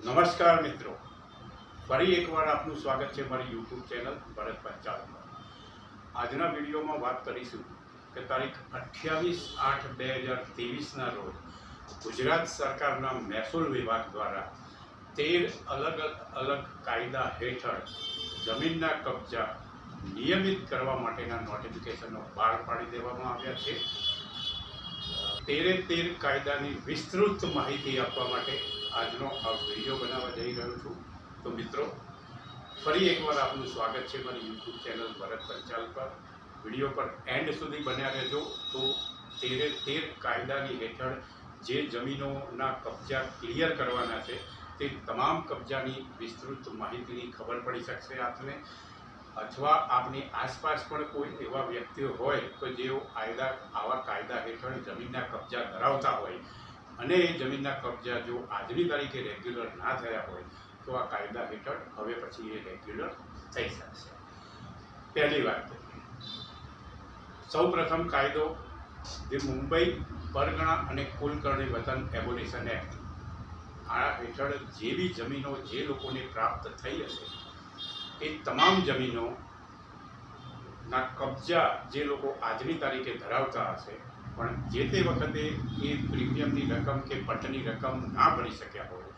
નમસ્કાર મિત્રો. ફરી એકવાર આપનું સ્વાગત છે મારી યુટ્યુબ ચેનલ ભરત પંચાલમાં. આજના વિડીયોમાં વાત કરીશું કે તારીખ અઠ્યાવીસ આઠ બે હજાર ત્રેવીસના રોજ ગુજરાત સરકારના મહેસૂલ વિભાગ દ્વારા તેર અલગ અલગ કાયદા હેઠળ જમીનના કબજા નિયમિત કરવા માટેના નોટિફિકેશનો બહાર પાડી દેવામાં આવ્યા છે. તેરે તેર કાયદાની વિસ્તૃત માહિતી આપવા માટે આજનો આ વીડિયો બનાવવા જઈ રહ્યો છું. તો મિત્રો, ફરી એકવાર આપનું સ્વાગત છે મારી યુટ્યુબ ચેનલ ભરત પંચાલ પર. વીડિયો પર એન્ડ સુધી બન્યા રહેજો. તો તેરે તેર કાયદાની હેઠળ જે જમીનોના કબજા ક્લિયર કરવાના છે, તે તમામ કબજાની વિસ્તૃત માહિતીની ખબર પડી શકશે આપને. અથવા આપની આસપાસ પણ કોઈ એવા વ્યક્તિઓ હોય તો જેઓ કાયદા આવા કાયદા હેઠળ જમીનના કબજા ધરાવતા હોય અને એ જમીનના કબજા જો આજની તારીખે રેગ્યુલર ના થયા હોય તો આ કાયદા હેઠળ હવે પછી એ રેગ્યુલર થઈ શકશે. પહેલી વાત સૌ પ્રથમ કાયદો જે મુંબઈ, પરગણા અને કુલકર્ણી વતન એબોલિશન એક્ટ આ હેઠળ જે બી જમીનો જે લોકોને પ્રાપ્ત થઈ હશે એ તમામ જમીનો ના કબજા જે લોકો આજની તારીખે ધરાવતા હશે, પણ જે તે વખતે એ પ્રીમિયમની રકમ કે પટની રકમ ના ભરી શક્યા હોય,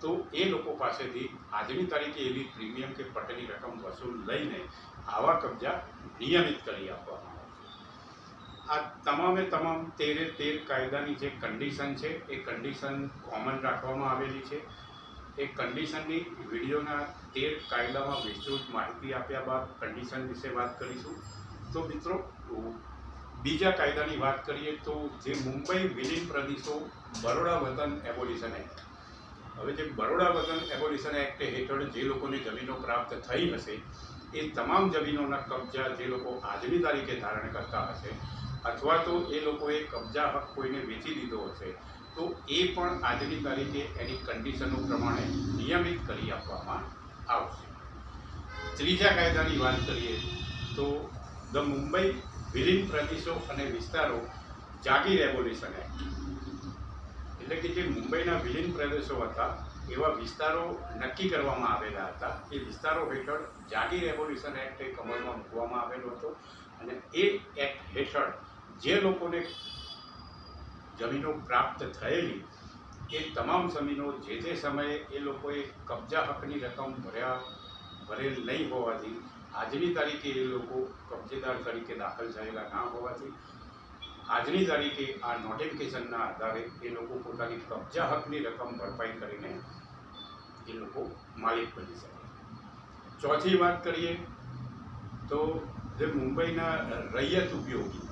તો એ લોકો પાસેથી આજની તારીખે એવી પ્રીમિયમ કે પટની રકમ વસૂલ લઈને આવા કબજા નિયમિત કરી આપવામાં આવશે આ તમામે તમામ તેરે તેર કાયદાની જે કન્ડિશન છે, એ કન્ડિશન કોમન રાખવામાં આવેલી છે. એ કન્ડિશનની વિડીયોના તેર કાયદામાં વિસ્તૃત માહિતી આપ્યા બાદ કન્ડિશન વિશે વાત કરીશું. તો મિત્રો, બીજા કાયદાની વાત કરીએ તો જે મુંબઈ વિલીન પ્રદેશો બરોડા વતન એબોલિશન એક્ટ હવે જે બરોડા વતન એબોલિશન એક્ટ હેઠળ જે લોકોને જમીનો પ્રાપ્ત થઈ હશે, એ તમામ જમીનોના કબજા જે લોકો આજની તારીખે ધારણ કરતા હશે, અથવા તો એ લોકોએ કબજા હક કોઈને વેચી દીધો હશે તો એ પણ આજની તારીખે એની કન્ડિશનો પ્રમાણે નિયમિત કરી આપવામાં આવશે. ત્રીજા કાયદાની વાત કરીએ તો ધ મુંબઈ વિલીન પ્રદેશો અને વિસ્તારો જાગી રેવોલ્યુશન એક્ટ એટલે કે જે મુંબઈના વિલીન પ્રદેશો હતા, એવા વિસ્તારો નક્કી કરવામાં આવેલા હતા. એ વિસ્તારો હેઠળ જાગી રેવોલ્યુશન એક્ટ એક અમલમાં મૂકવામાં આવેલો હતો અને એ એક્ટ હેઠળ જે લોકોને જમીનો પ્રાપ્ત થયેલી, એ તમામ જમીનો જે તે સમયે એ લોકોએ કબજા હકની રકમ ભર્યા, ભરેલ નહીં હોવાથી, આજની તારીખે એ લોકો કબજેદાર તરીકે દાખલ થયેલા ના હોવાથી, આજની તારીખે આ નોટિફિકેશનના આધારે એ લોકો પોતાની કબજા હકની રકમ ભરપાઈ કરીને એ લોકો માલિક બની શકે. ચોથી વાત કરીએ તો જે મુંબઈના રૈયત ઉપયોગી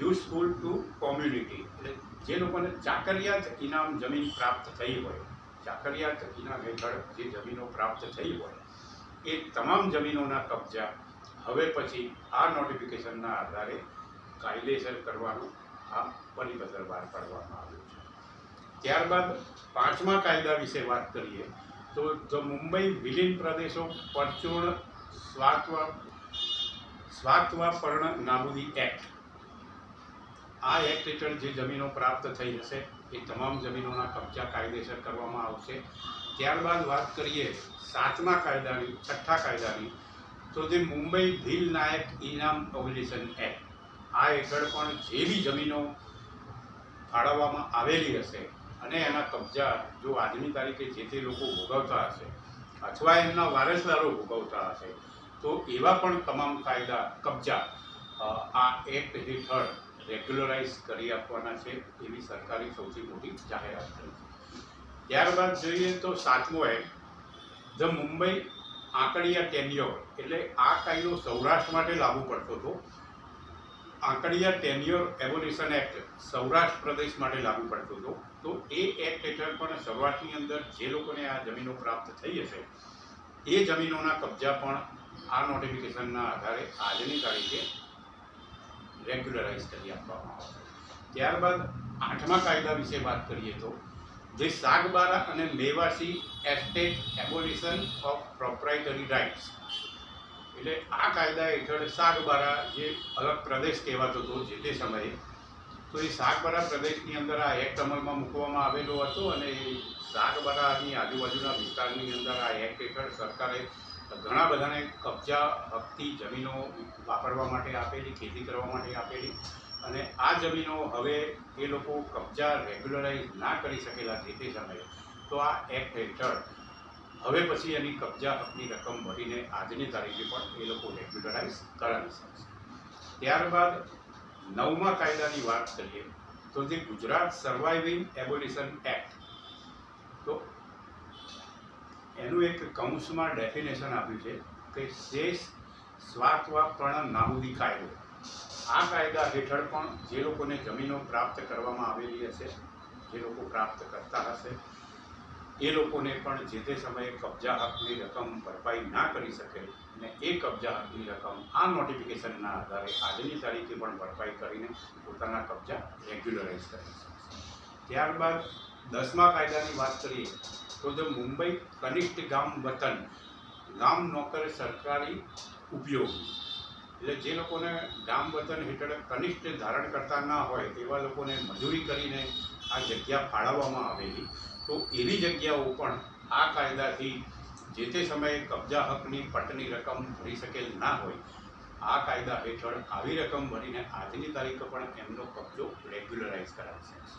યુઝફુલ ટુ કોમ્યુનિટી એટલે જે લોકોને ચાકરિયાત ઇનામ જમીન પ્રાપ્ત થઈ હોય, ચાકરિયાત ઇનામ હેઠળ જે જમીનો પ્રાપ્ત થઈ હોય, એ તમામ જમીનોના કબજા હવે પછી આ નોટિફિકેશનના આધારે કાયદેસર કરવાનું આ પરિપત્ર બહાર પાડવામાં આવ્યું છે. ત્યારબાદ પાંચમા કાયદા વિશે વાત કરીએ, તો જો મુંબઈ વિલીન પ્રદેશો પરચૂર્ણ સ્વાત્વ સ્વાત્વાપર્ણ નાબૂદી એક્ટ આ એક્ટ હેઠળ જે જમીનો પ્રાપ્ત થઈ હશે, એ તમામ જમીનોના કબજા કાયદેસર કરવામાં આવશે. ત્યારબાદ વાત કરીએ સાતમા કાયદાની, છઠ્ઠા કાયદાની, તો જે મુંબઈ ભીલ નાયક ઇનામ ઓબ્લિશન એક્ટ, આ હેઠળ પણ જે બી જમીનો ફાળવવામાં આવેલી હશે અને એના કબજા જો આજની તારીખે જે તે લોકો ભોગવતા હશે અથવા એમના વારસદારો ભોગવતા હશે, તો એવા પણ તમામ કાયદા, કબજા આ એક્ટ હેઠળ રેગ્યુલરાઇઝ કરી આપવાના છે એવી સરકારી સૌથી મોટી જાહેરાત કરી છે. ત્યારબાદ જોઈએ તો સાતમો act the Mumbai Ankadia tenure એટલે આ કાયદો સૌરાષ્ટ્ર માટે લાગુ પડતો હતો. Ankadia tenure evolution act Saurashtra પ્રદેશ માટે લાગુ પડતો હતો. તો એ એક્ટ હેઠળ પણ સૌરાષ્ટ્રની અંદર જે લોકોને આ જમીનો પ્રાપ્ત થઈ હશે, એ જમીનોના કબજા પણ આ નોટિફિકેશનના આધારે આજની તારીખે રેગ્યુલરાઇઝ કરી આપવામાં આવશે ત્યારબાદ આઠમા કાયદા વિશે વાત કરીએ તો, જે સાગબારા અને Mewasi estate abolition of proprietary rights. એટલે આ કાયદા હેઠળ સાગબારા જે અલગ પ્રદેશ કહેવાતો હતો જે તે સમયે, તો એ સાગબારા પ્રદેશની અંદર આ એક્ટ અમલમાં મૂકવામાં આવેલો હતો અને સાગબારાની આજુબાજુના વિસ્તારની અંદર આ એક્ટ હેઠળ સરકારે ઘણા બધાને કબજા હકતી જમીનો વાપરવા માટે આપેલી, ખેતી કરવા માટે આપેલી અને આ જમીનો હવે એ લોકો કબજા રેગ્યુલરાઇઝ ના કરી શકેલા જે તે સમયે. તો આ એક્ટ હેઠળ હવે પછી એની કબજા હકની રકમ ભરીને આજની તારીખે પણ એ લોકો રેગ્યુલરાઇઝ કરાવી શકશે ત્યારબાદ નવમા કાયદાની વાત કરીએ તો જે ગુજરાત સર્વાઇવિંગ એબોલિશન એક્ટ, તો એનું એક કૌંસમાં ડેફિનેશન આપ્યું છે કે શેષ સ્વાર્થવાપણ નાબૂદી કાયદો. આ કાયદા હેઠળ પણ જે લોકોને જમીનો પ્રાપ્ત કરવામાં આવેલી હશે, જે લોકો પ્રાપ્ત કરતા હશે, એ લોકોને પણ જે તે સમયે કબજા હકની રકમ ભરપાઈ ના કરી શકે અને એ કબજા હકની રકમ આ નોટિફિકેશનના આધારે આજની તારીખે પણ ભરપાઈ કરીને પોતાના કબજા રેગ્યુલરાઇઝ કરી શકે ત્યારબાદ દસમા કાયદાની વાત કરીએ તો ધ મુંબઈ કનિષ્ઠ ગામ વતન. ગામ નોકર સરકારી ઉપયોગી. એટલે જે લોકોને ગામ વતન હેઠળ કનિષ્ઠ ધારણ કરતા ના હોય, તેવા લોકોને મજૂરી કરીને આ જગ્યા ફાળવવામાં આવેલી. તો એવી જગ્યાઓ પણ આ કાયદાથી જે તે સમયે કબજા હકની પટની રકમ ભરી શકેલ ના હોય, આ કાયદા હેઠળ આવી રકમ ભરીને આજની તારીખે પણ એમનો કબજો રેગ્યુલરાઇઝ કરાવી શકશે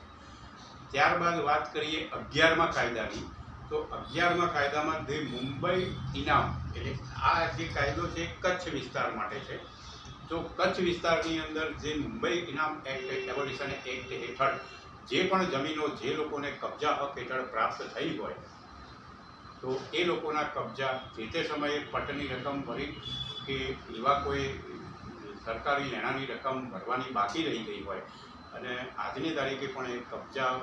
ત્યારબાદ વાત કરીએ અગિયારમા કાયદાની. તો અગિયારમાં કાયદામાં જે મુંબઈ ઇનામ, એટલે આ જે કાયદો છે કચ્છ વિસ્તાર માટે છે. તો કચ્છ વિસ્તારની અંદર જે મુંબઈ ઇનામ એક્ટ એબોલિશન એક્ટ હેઠળ જે પણ જમીનો જે લોકોને કબજા હક હેઠળ પ્રાપ્ત થઈ હોય, તો એ લોકોના કબજા જે તે સમયે પટની રકમ ભરી કે એવા કોઈ સરકારી લેણાની રકમ ભરવાની બાકી રહી ગઈ હોય અને આજની તારીખે પણ એ કબજા,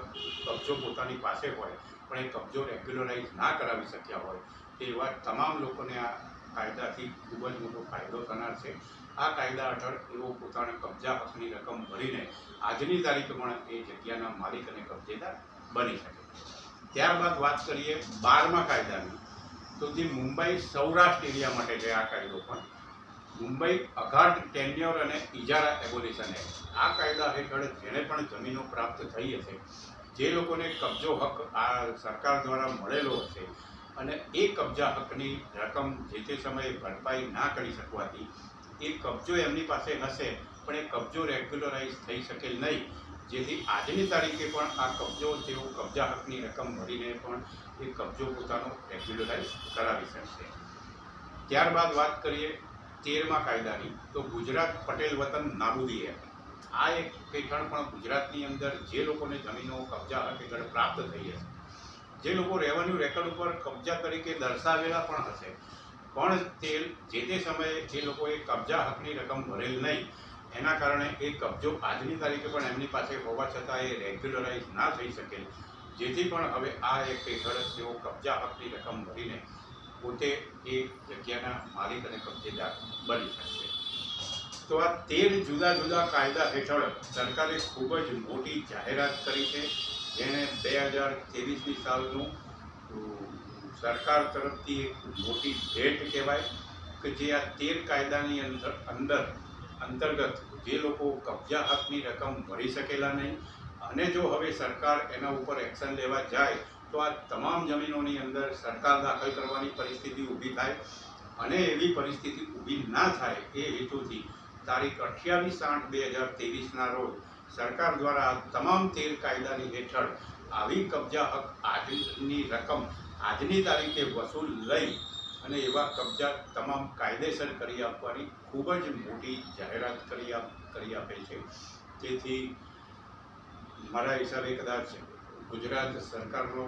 કબજો પોતાની પાસે હોય, પણ એ કબજો રેગ્યુલરાઇઝ ના કરાવી શક્યા હોય એવા તમામ લોકોને આ કાયદાથી ખૂબ જ મોટો ફાયદો થનાર છે. આ કાયદા હેઠળ એઓ પોતાના કબજા હકની રકમ ભરીને આજની તારીખે પણ એ જગ્યાના માલિક અને કબજેદાર બની શકે. ત્યારબાદ વાત કરીએ બારમા કાયદાની, તો જે મુંબઈ સૌરાષ્ટ્ર એરિયા માટે છે આ કાયદો પણ મુંબઈ અઘાટ ટેન્યોર અને ઇજારા એબોલિશન એક્ટ આ કાયદા હેઠળ જેણે પણ જમીનો પ્રાપ્ત થઈ હશે, જે લોકોને કબજો હક આ સરકાર દ્વારા મળેલો હશે અને એ કબજા હકની રકમ જે તે સમયે ભરપાઈ ના કરી શકવાથી એ કબજો એમની પાસે હશે, પણ એ કબજો રેગ્યુલરાઇઝ થઈ શકેલ નહીં. જેથી આજની તારીખે પણ આ કબજો તેઓ કબજા હકની રકમ ભરીને પણ એ કબજો પોતાનો રેગ્યુલરાઇઝ કરાવી શકશે. ત્યારબાદ વાત કરીએ તેરમા કાયદાની. તો ગુજરાત પટેલ વતન નાબૂદી આ એક હેઠળ પણ ગુજરાતની અંદર જે લોકોને જમીનો, કબજા હક પ્રાપ્ત થઈ હશે. જે લોકો રેવન્યુ રેકર્ડ ઉપર કબજા તરીકે દર્શાવેલા પણ હશે. પણ તે જે તે સમયે જે લોકોએ કબજા હકની રકમ ભરેલ નહીં, એના કારણે એ કબજો આજની તારીખે પણ એમની પાસે હોવા છતાં એ રેગ્યુલરાઇઝ ના થઈ શકે. જેથી પણ હવે આ એક હેઠળ તેઓ કબજા હકની રકમ ભરીને પોતે એ જગ્યાના માલિક અને કબજેદાર બની શકશે તો આ તેર જુદા જુદા કાયદા હેઠળ સરકારે ખૂબ જ મોટી જાહેરાત કરી છે. જેણે બે હજાર ત્રેવીસની સાલનું સરકાર તરફથી એક મોટી ભેટ કહેવાય કે જે આ તેર કાયદાની અંદર અંદર અંતર્ગત જે લોકો કબજા હકની રકમ ભરી શકેલા નહીં અને જો હવે સરકાર એના ઉપર એક્શન લેવા જાય તો આ તમામ જમીનોની અંદર સરકાર દાખલ કરવાની પરિસ્થિતિ ઊભી થાય અને એવી પરિસ્થિતિ ઊભી ના થાય એ હેતુથી તારીખ અઠ્યાવીસ આઠ બે હજાર ત્રેવીસના રોજ સરકાર દ્વારા તમામ તેર કાયદાની હેઠળ આવી કબજા હક આજની રકમ આજની તારીખે વસૂલ લઈ અને એવા કબજા તમામ કાયદેસર કરી આપવાની ખૂબ જ મોટી જાહેરાત કરી આપ, કરી આપે છે. તેથી મારા હિસાબે કદાચ ગુજરાત સરકારનો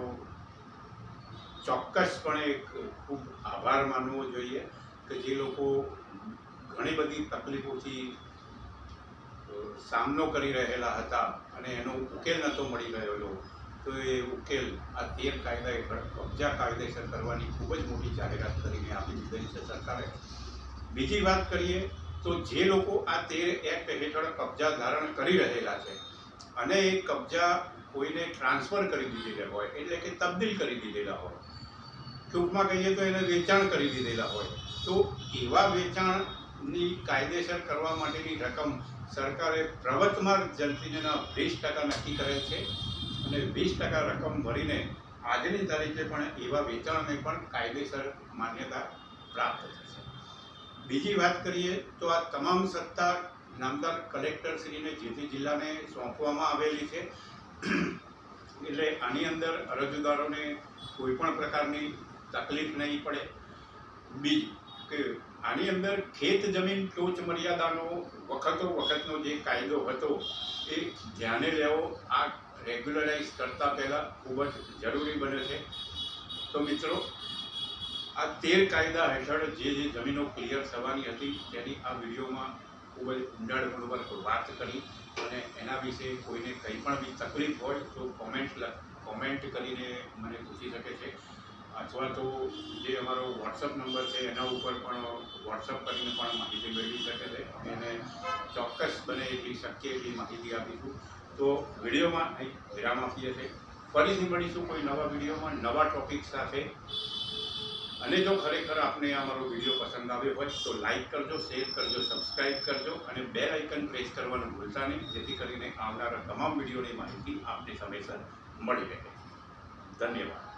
ચોક્કસપણે એક ખૂબ આભાર માનવો જોઈએ કે જે લોકો ઘણી બધી તકલીફોથી સામનો કરી રહેલા હતા અને એનો ઉકેલ નહોતો મળી રહેલો. તો એ ઉકેલ આ તેર કાયદા હેઠળ કબજા કાયદેસર કરવાની ખૂબ જ મોટી જાહેરાત કરીને આપી દીધેલી છે સરકારે. બીજી વાત કરીએ તો જે લોકો આ તેર એક્ટ હેઠળ કબજા ધારણ કરી રહેલા છે અને એ કબજા કોઈને ટ્રાન્સફર કરી દીધેલા હોય, એટલે કે તબદીલ કરી દીધેલા હોય. ટૂંકમાં કહીએ તો એને વેચાણ કરી દીધેલા હોય. તો એવા વેચાણની કાયદેસર કરવા માટેની રકમ સરકારે પ્રવર્તમાન જનતીના વીસ ટકા નક્કી કરેલ છે અને વીસ ટકા રકમ ભરીને આજની તારીખે પણ એવા વેચાણને પણ કાયદેસર માન્યતા પ્રાપ્ત થશે. બીજી વાત કરીએ તો આ તમામ સત્તા નામદાર કલેક્ટરશ્રીને જે તે જિલ્લાને સોંપવામાં આવેલી છે. એટલે આની અંદર અરજદારોને કોઈ પણ પ્રકારની તકલીફ નહીં પડે. બીજું કે આની અંદર ખેત જમીન ટોચ મર્યાદાનો વખતો વખતનો જે કાયદો હતો, એ ધ્યાને લેવો, આ રેગ્યુલરાઇઝ કરતાં પહેલાં ખૂબ જ જરૂરી બને છે. તો મિત્રો, આ તેર કાયદા હેઠળ જે જે જમીનો ક્લિયર થવાની હતી, તેની આ વિડીયોમાં ખૂબ જ ઊંડાણપૂર્વક વાત કરી અને એના વિશે કોઈને કંઈ પણ બી તકલીફ હોય તો કોમેન્ટ કોમેન્ટ કરીને મને પૂછી શકે છે. અથવા તો જે અમારો વોટ્સઅપ નંબર છે, એના ઉપર પણ વોટ્સઅપ કરીને પણ માહિતી મેળવી શકે છે. એને ચોક્કસ બને એટલી શક્ય એટલી માહિતી આપીશું. તો વિડીયોમાં વિરામ આપીએ છીએ. ફરીથી મળીશું કોઈ નવા વિડીયોમાં નવા ટોપિક સાથે. અને જો ખરેખર આપને આ મારો વીડિયો પસંદ આવ્યો હોય તો લાઇક કરજો, શેર કરજો, સબસ્ક્રાઇબ કરજો અને બે આઇકન પ્રેસ કરવાનું ભૂલતા નહીં, જેથી કરીને આવનારા તમામ વિડીયોની માહિતી આપને સમયસર મળી રહે. ધન્યવાદ.